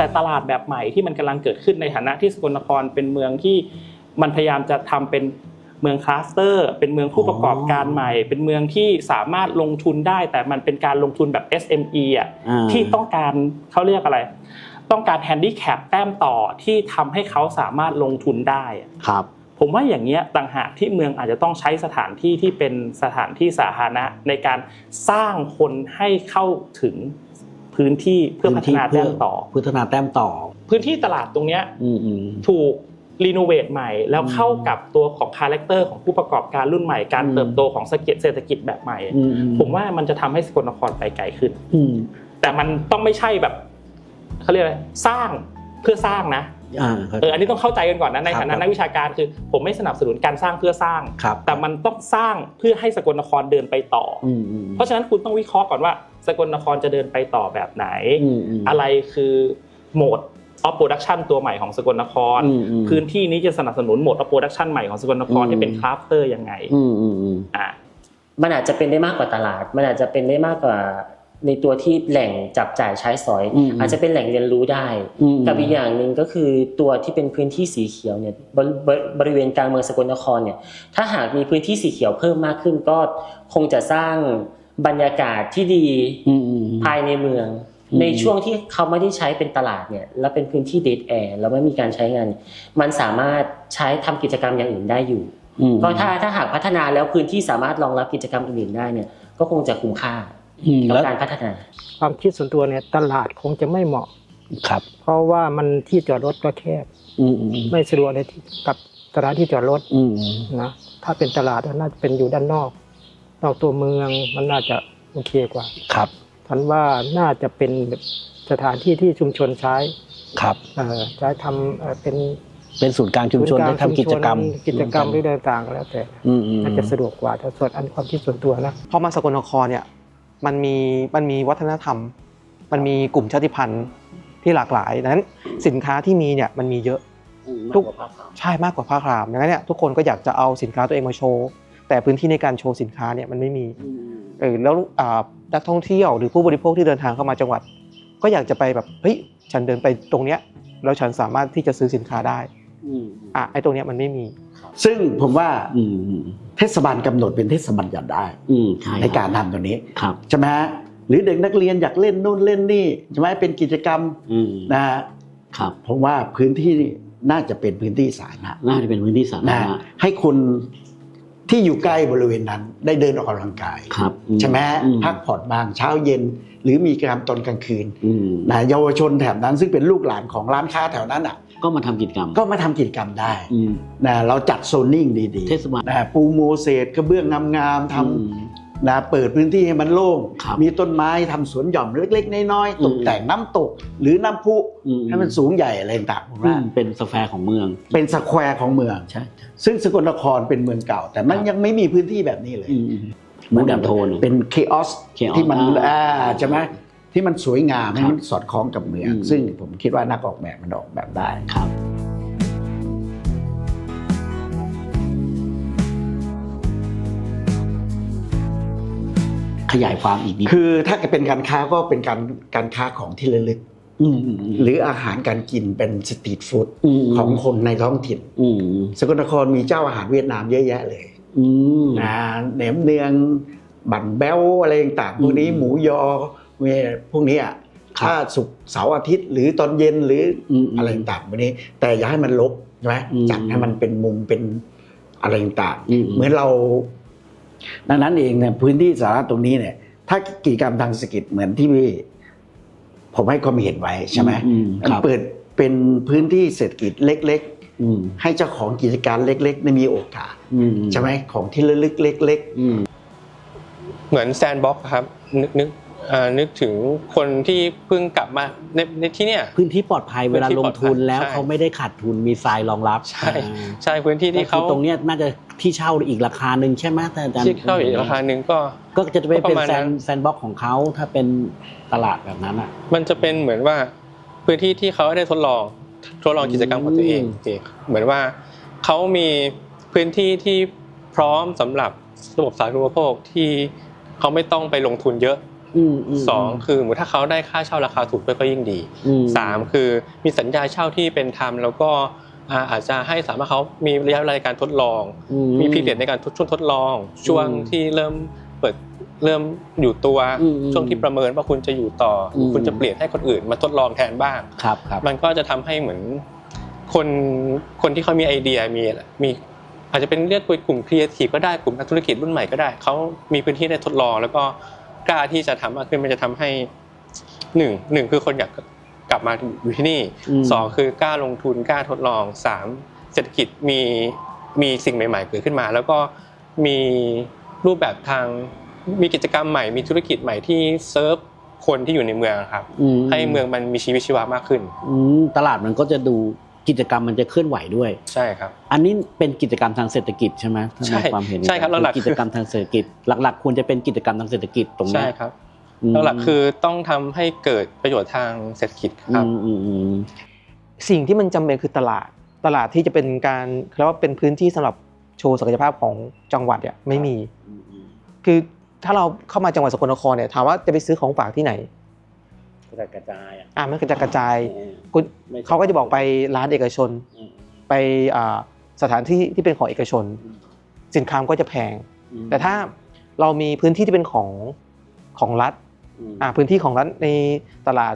แต่ตลาดแบบใหม่ที่มันกำลังเกิดขึ้นในฐานะที่สกลนครเป็นเมืองที่มันพยายามจะทำเป็นเมืองคลัสเตอร์ เป็นเมืองผู้ประกอบการใหม่ เป็นเมืองที่สามารถลงทุนได้ แต่มันเป็นการลงทุนแบบ SME อะอ่าที่ต้องการเขาเรียกอะไร ต้องการแฮนดิแคปแต้มต่อที่ทำให้เขาสามารถลงทุนได้อะครับ ผมว่าอย่างเงี้ยต่างหากที่เมืองอาจจะต้องใช้สถานที่ที่เป็นสถานที่สาธารณะในการสร้างคนให้เข้าถึง พื้นที่เพื่อพัฒนาแต้มต่อพัฒนาแต้มต่อ พื้นที่ตลาดตรงเนี้ยอืมอืมถูกรีโนเวทใหม่ แล้วอืมเข้ากับตัวของคาแรคเตอร์ของผู้ประกอบการรุ่นใหม่การอืมเติบโตของเศรษฐกิจเศรษฐกิจแบบใหม่อืมอืผมว่ามันจะทำให้สกลนครไปไกลขึ้นอืมแต่มันต้องไม่ใช่แบบเขาเรียกอะไรสร้างเพื่อสร้างนะ อ่าครับเอออันนี้ต้องเข้าใจกันก่อนนะในครับฐานะนักวิชาการคือ ผมไม่สนับสนุนการสร้างเพื่อสร้างครับแต่มันต้องสร้างเพื่อให้สกลนครเดินไปต่อออืมอืมเพราะฉะนั้นคุณต้องวิเคราะห์ก่อนว่า สกลนครจะเดินไปต่อแบบไหนอืมอืมอะไรคือโหมดออฟโปรดักชันตัวใหม่ของสกลนครอืมอืมพื้นที่นี้จะสนับสนุนโหมดออฟโปรดักชันใหม่ของสกลนครอืมให้เป็นคราฟเตอร์ยังไงอืมอืมอืมอ่ามันอาจจะเป็นได้มากกว่าตลาด มันอาจจะเป็นได้มากกว่า ในตัวที่แหล่งจับจ่ายใช้สอยอืมอาจจะเป็นแหล่งเรียนรู้ได้อืมกับอีกอย่างหนึ่งก็คือตัวที่เป็นพื้นที่สีเขียวเนี่ยบริบริบริเวณกลางเมืองสกลนครเนี่ยถ้าหากมีพื้นที่สีเขียวเพิ่มมากขึ้นก็คงจะสร้างบรรยากาศที่ดีอืมอืมภายในเมืองอืมในช่วงที่เขาไม่ได้ใช้เป็นตลาดเนี่ยแล้วเป็นพื้นที่เดทแอร์แล้วไม่มีการใช้งาน มันสามารถใช้ทำกิจกรรมอย่างอื่นได้อยู่อืมก็ถ้าถ้าหากพัฒนาแล้วพื้นที่สามารถรองรับกิจกรรมอื่นๆได้เนี่ยก็คงจะคุ้มค่าอืม กับแล้วการพัฒนา ความคิดส่วนตัวเนี่ยตลาดคงจะไม่เหมาะครับ เพราะว่ามันที่จอดรถก็แคบอืมอืมไม่สะดวกในที่กับสถานที่จอดรถอืมนะถ้าเป็นตลาดน่าจะเป็นอยู่ด้านนอก นอกตัวเมืองมันน่าจะโอเคกว่าครับฉันว่าน่าจะเป็นแบบสถานที่ที่ชุมชนใช้ครับเอ่อใช้ทำเอ่อเป็นเป็นศูนย์กลางชุมชนศูได้ย์าทำกิจกรรม กิจกรรมหรืออะไรต่างๆก็แล้วแต่อืมอืมน่าจะสะดวกกว่าถ้าส่วนอันความคิดส่วนตัวนะพอมาสกลนครเนี่ย มันมีมันมีวัฒนธรรม มันมีกลุ่มชาติพันธุ์ที่หลากหลายดังนั้นสินค้าที่มีเนี่ยมันมีเยอะทุกใช่มากกว่าผ้าครามดังนั้นเนี่ยทุกคนก็อยากจะเอาสินค้าตัวเองมาโชว์แต่พื้นที่ในการโชว์สินค้าเนี่ยมันไม่มีเออแล้วอ่านักท่องเที่ยวหรือผู้บริโภคที่เดินทางเข้ามาจังหวัด ก็อยากจะไปแบบเฮ้ยฉันเดินไปตรงเนี้ยแล้วฉันสามารถที่จะซื้อสินค้าได้ อะไอ้ตรงเนี้ยมันไม่มี ซึ่งผมว่าอืมอืมเทศบาลกำหนดเป็นเทศบาลยัดได้อืมใช่ในการทำตัวนี้ครับใช่ไหมฮะหรือเด็กนักเรียนอยากเล่นนู่นเล่นนี่ใช่ไหมเป็นกิจกรรมอืมนะฮะครับผมว่าพื้นที่น่าจะเป็นพื้นที่สาธารณะน่าจะเป็นพื้นที่สาธารนะณะให้คน ที่อยู่ใกล้บริเวณนั้นได้เดินออกกำลังกายครับใช่ไหมฮะอืพักผ่อนบ้างเช้าเย็น หรือมีกิจกรรมตอนกลางคืนอืมนะเยาวชนแถบนั้นซึ่งเป็นลูกหลานของร้านค้าแถวนั้นอะ ก็มาทำกิจกรรม ก็มาทำกิจกรรมได้อืมนะเราจัดโซนนิ่งดีเทศบาลๆนะปูโมเสสกระเบื้องงามๆทำอืม นะเปิดพื้นที่ให้มันโล่งครับมีต้นไม้ทำสวนหย่อมเล็ก ๆ น้อยอืมๆตกแต่งน้ำตกหรือน้ำพุอืมให้มันสูงใหญ่อะไรต่างๆผมอืว่ามเป็นสแฟร์ของเมือง เป็นสแควร์ของเมืองใช่ซึ่งสกลนครเป็นเมืองเก่า แต่มันครับยังไม่มีพื้นที่แบบนี้เลยอืมอืมมูดแอนโทนเป็นเคออส chaos ที่มันอ่าอ่าใช่ไหมที่มันสวยงามครับให้มันสอดคล้องกับเมืองอืมซึ่งผมคิดว่านักออกแบบมันออกแบบได้ครับ ขยายความอีกนิดคือถ้าเป็นการค้าก็เป็นการการค้าของที่ระลึกอืมอืมอืมหรืออาหารการกินเป็นสตรีทฟู้ดมของคนในท้องถิ่นอืมสกลนครมีเจ้าอาหารเวียดนามเยอะแยะเลยอืมนะแหนมเนืองบั่นแบ้วอะไรต่างๆพวกนี้อืมหมูยอเวพวกนี้อะครับถ้าสุกร์เสาร์อาทิตย์ หรือตอนเย็นหรืออมอะไรต่างๆพวกนี้ แต่อย่าให้มันลบใช่ไหมอืมจัดให้มันเป็นมุมเป็นอะไรต่างอืมๆเหมือนเรา ดังนั้นเองเนี่ยพื้นที่สาธารณะตรงนี้เนี่ย ถ้ากิจกรรมทางเศรษฐกิจเหมือนที่พี่ผมให้ความเห็นไว้ใช่ไหมอืมครับเปิดเป็นพื้นที่เศรษฐกิจเล็กอืมๆให้เจ้าของกิจการเล็กๆได้มีโอกาสอืมใช่ไหมของที่ระลึกเล็กอืมเหมือนแซนบ็อกครับนึกนึกเอ่อนึกถึงคนที่เพิ่งกลับมาในในที่เนี่ยพื้นที่ปลอดภัยเวลาลงทุนแล้วใช่เขาไม่ได้ขาดทุนมีทรายรองรับ ใช่อ่าใช่พื้นที่ที่เขาก็คือตรงเนี้ยน่าจะ ที่เช่าอีกราคาหนึ่งใช่ไหมแต่อาจารย์ที่เข้าอีกราคาหนึ่งก็ ก็จะไปก็ปเป็นระมาณแซนั้นนแซนบ็อกของเขาถ้าเป็นตลาดแบบนั้นอะ มันจะเป็นเหมือนว่าพื้นที่ที่เขาได้ทดลองทดลองกิจกรรมของตัวเองอืมโอเคเหมือนว่าเขามีพื้นที่ที่พร้อมสำหรับระบบสาธารณูปโภคที่เขาไม่ต้องไปลงทุนเยอะอืมมสองคือสมมุติถ้าเขาได้ค่าเช่าราคาถูกด้วยก็ยิ่งดีมสามคือมีสัญญาเช่าที่เป็นธรรมแล้วก็ อ่าอาจจะให้สามารถเขามีระยะเวลาในการทดลองอืมีพีเรียดในการทดช่วงทดลอง ช่วงอืมที่เริ่มเปิดเริ่มอยู่ตัวอืมอืมช่วงที่ประเมินว่าคุณจะอยู่ต่ออมคุณจะเปลี่ยนให้คนอื่นมาทดลองแทนบ้างครับครับมันก็จะทำให้เหมือนคนคนที่เขามีไอเดียมีมีอาจจะเป็นเรียกกลุ่มครีเอทีฟก็ได้กลุ่มนักธุรกิจรุ่นใหม่ก็ได้เขามีพื้นที่ได้ทดลอง แล้วก็กล้าที่จะทำมากขึ้นมันจะทำให้หนึ่งหนึ่งคือคนอยาก กลับมาอยู่ที่นี่อืมสองคือกล้าลงทุนกล้าทดลองสามเศรษฐกิจมีมีสิ่งใหม่ ๆ เกิดขึ้นมา แล้วก็มีรูปแบบทางมีกิจกรรมใหม่มีธุรกิจใหม่ที่เซิร์ฟคนที่อยู่ในเมืองครับอืมให้เมืองมันมีชีวิตชีวามากขึ้นอืมตลาดมันก็จะดูกิจกรรมมันจะเคลื่อนไหวด้วย ใช่ครับ อันนี้เป็นกิจกรรมทางเศรษฐกิจใช่ไหมถ้าใช่ในความเห็นใช่ครับหลักๆกิจกรรมทางเศรษฐกิจหลัก ๆ ควรจะเป็นกิจกรรมทางเศรษฐกิจตรงนี้ใช่ครับม หลักๆคือต้องทำให้เกิดประโยชน์ทางเศรษฐกิจครับอืมอืมอืมสิ่งที่มันจำเป็นคือตลาด ตลาดที่จะเป็นการเรียกว่าเป็นพื้นที่สำหรับโชว์ศักยภาพของจังหวัดเนี่ยไม่มีอืมอืมคือถ้าเราเข้ามาจังหวัดสกลนครเนี่ยถามว่าจะไปซื้อของฝากที่ไหนกระจายกระจายอะอ่ามันก็จะกระจายเออคุณไม่ใช่เขาก็จะบอกไปร้านเอกชนอืมไปอ่าสถานที่ที่เป็นของเอกชนอืมสินค้ามันก็จะแพงอืมแต่ถ้าเรามีพื้นที่ที่เป็นของของรัฐม อ่าพื้นที่ของรัฐในตลาด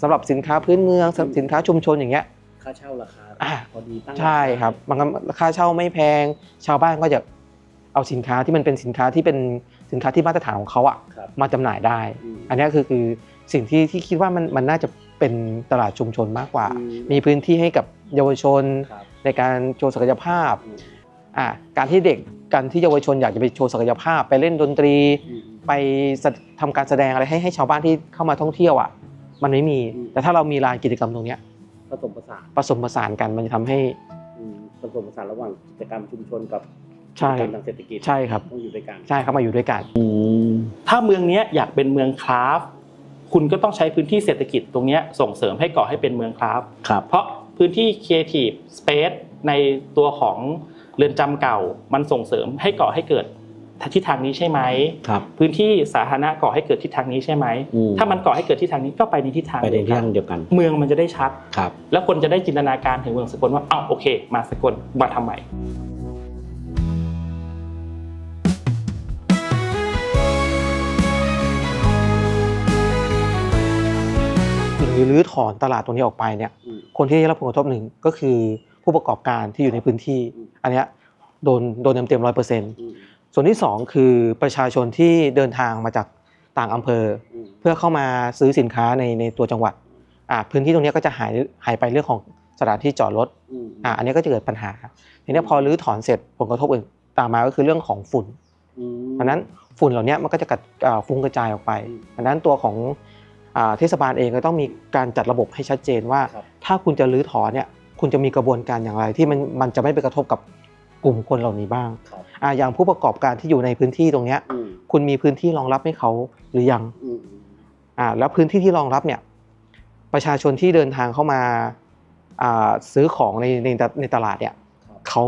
สำหรับสินค้าพื้นเมืองสำหรับสินค้าชุมชนอย่างเงี้ยค่าเช่าราคาอะพอดีตั้งใช่ครับมันก็ค่าเช่าไม่แพง ชาวบ้านก็จะเอาสินค้าที่มันเป็นสินค้าที่เป็นสินค้าที่มาตรฐานของเขาอะครับมาจำหน่ายได้อืมอันนี้คือคือสิ่งที่ที่คิดว่ามันมันน่าจะเป็นตลาดชุมชนมากกว่าอืมมีพื้นที่ให้กับเยาวชนครับในการโชว์ศักยภาพ อืมอ่าการที่เด็กการที่เยาวชนอยากจะไปโชว์ศักยภาพ ไปเล่นดนตรีอืมไปแสทำการแสดงอะไรให้ให้ชาวบ้านที่เข้ามาท่องเที่ยวอะมันไม่มีอืมแต่ถ้าเรามีลานกิจกรรมตรงเนี้ยผสมผสานผสมผสานกันมันจะทำให้อืมผสมผสานระหว่างกิจกรรมชุมชนกับใช่กิจกรรมทางเศรษฐกิจใช่ครับต้องอยู่ด้วยกันใช่เข้ามาอยู่ด้วยกันอืมถ้าเมืองเนี้ยอยากเป็นเมืองคราฟต์คุณก็ต้องใช้พื้นที่เศรษฐกิจตรงเนี้ยส่งเสริมให้ก่อให้เป็นเมืองคราฟต์ครับเพราะพื้นที่ Creative Space ในตัวของ เรือนจำเก่ามันส่งเสริมให้ก่อให้เกิดทิศทางนี้ใช่ไหมครับพื้นที่สาธารณะก่อให้เกิดทิศทางนี้ใช่ไหมอืมถ้ามันก่อให้เกิดทิศทางนี้ก็ไปในทิศทางไปในเดียวกัทานงเดียวกัน เมืองมันจะได้ชัดครับ แล้วคนจะได้จินตนาการถึงเมืองสกลว่าอ้าวโอเค มาสกลมาทำไมหรือรื้อถอนตลาดตรงนี้ออกไปเนี่ยอืมคนที่ได้รับผลกระทบหนึ่งก็คือ ผู้ประกอบการที่อยู่ในพื้นที่อืมอันเนี้ยโดนโดนเต็มเต็มร้อยเปอร์เซ็นต์อืมส่วนที่สองคือประชาชนที่เดินทางมาจากต่างอำเภออืมเพื่อเข้ามาซื้อสินค้าในในตัวจังหวัดอ่าพื้นที่ตรงเนี้ยก็จะหายหายไปเรื่องของสถานที่จอดรถอืมอ่าอันนี้ก็จะเกิดปัญหาทีนี้พอรื้อถอนเสร็จผลกระทบอื่นตามมาก็คือเรื่องของฝุ่นอืมเพราะฉะนั้นฝุ่นเหล่านี้มันก็จะกระอ่าฟุ้งกระจายออกไปอืมเพราะฉะนั้นตัวของอ่าเทศบาลเองก็ต้องมีการจัดระบบให้ชัดเจนว่าครับถ้าคุณจะรื้อถอนเนี่ย คุณจะมีกระบวนการอย่างไร ที่มันมันจะไม่ไปกระทบกับกลุ่มคนเหล่านี้บ้างครับอ่าอย่างผู้ประกอบการที่อยู่ในพื้นที่ตรงเนี้ย อืมคุณมีพื้นที่รองรับให้เขาหรือยังอืมอ่าแล้วพื้นที่ที่รองรับเนี่ย ประชาชนที่เดินทางเข้ามาอ่าซื้อของในในในตลาดเนี่ยครับ เขา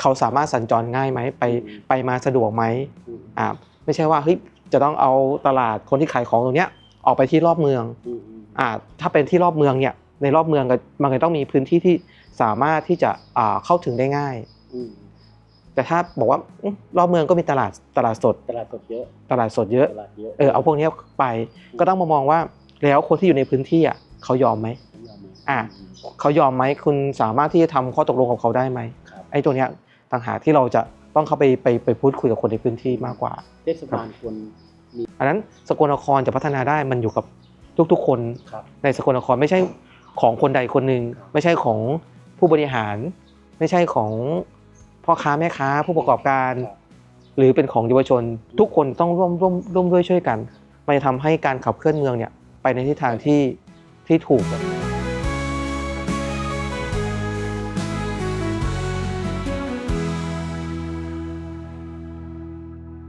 เขาสามารถสัญจรง่ายไหมไปอืม ไปมาสะดวกไหม อืมอ่าไม่ใช่ว่าเฮ้ยจะต้องเอาตลาดคนที่ขายของตรงเนี้ยออกไปที่รอบเมืองอืมอืมอ่าถ้าเป็นที่รอบเมืองเนี่ย ในรอบเมืองก็มันก็ต้องมีพื้นที่ที่สามารถที่จะอ่าเข้าถึงได้ง่ายอืมแต่ถ้าบอกว่าอื้อรอบเมืองก็มีตลาดตลาดสด ตลาดสดเยอะตลาดสดเยอะตลาดเยอะเออเอาพวกเนี้ยไปก็ต้องมามองว่าแล้วคนที่อยู่ในพื้นที่อะเขายอมไหมยอมไหมอะเขายอมไหมคุณสามารถที่จะทำข้อตกลงกับเขาได้ไหมครับไอ้ตัวเนี้ยต่างหากที่เราจะต้องเข้าไปไปไปพูดคุยกับคนในพื้นที่มากกว่าเทศบาลควรอันนั้นสกลนครจะพัฒนาได้มันอยู่กับทุกๆคนครับในสกลนครไม่ใช่ ของคนใดคนหนึ่งไม่ใช่ของผู้บริหาร ไม่ใช่ของพ่อค้าแม่ค้าผู้ประกอบการครับหรือเป็นของเยาวชน ทุกคนต้องร่วมร่วมร่วมด้วยช่วยกันมันจะทำให้การขับเคลื่อนเมืองเนี่ยไปในทิศทางที่ที่ถูกครับ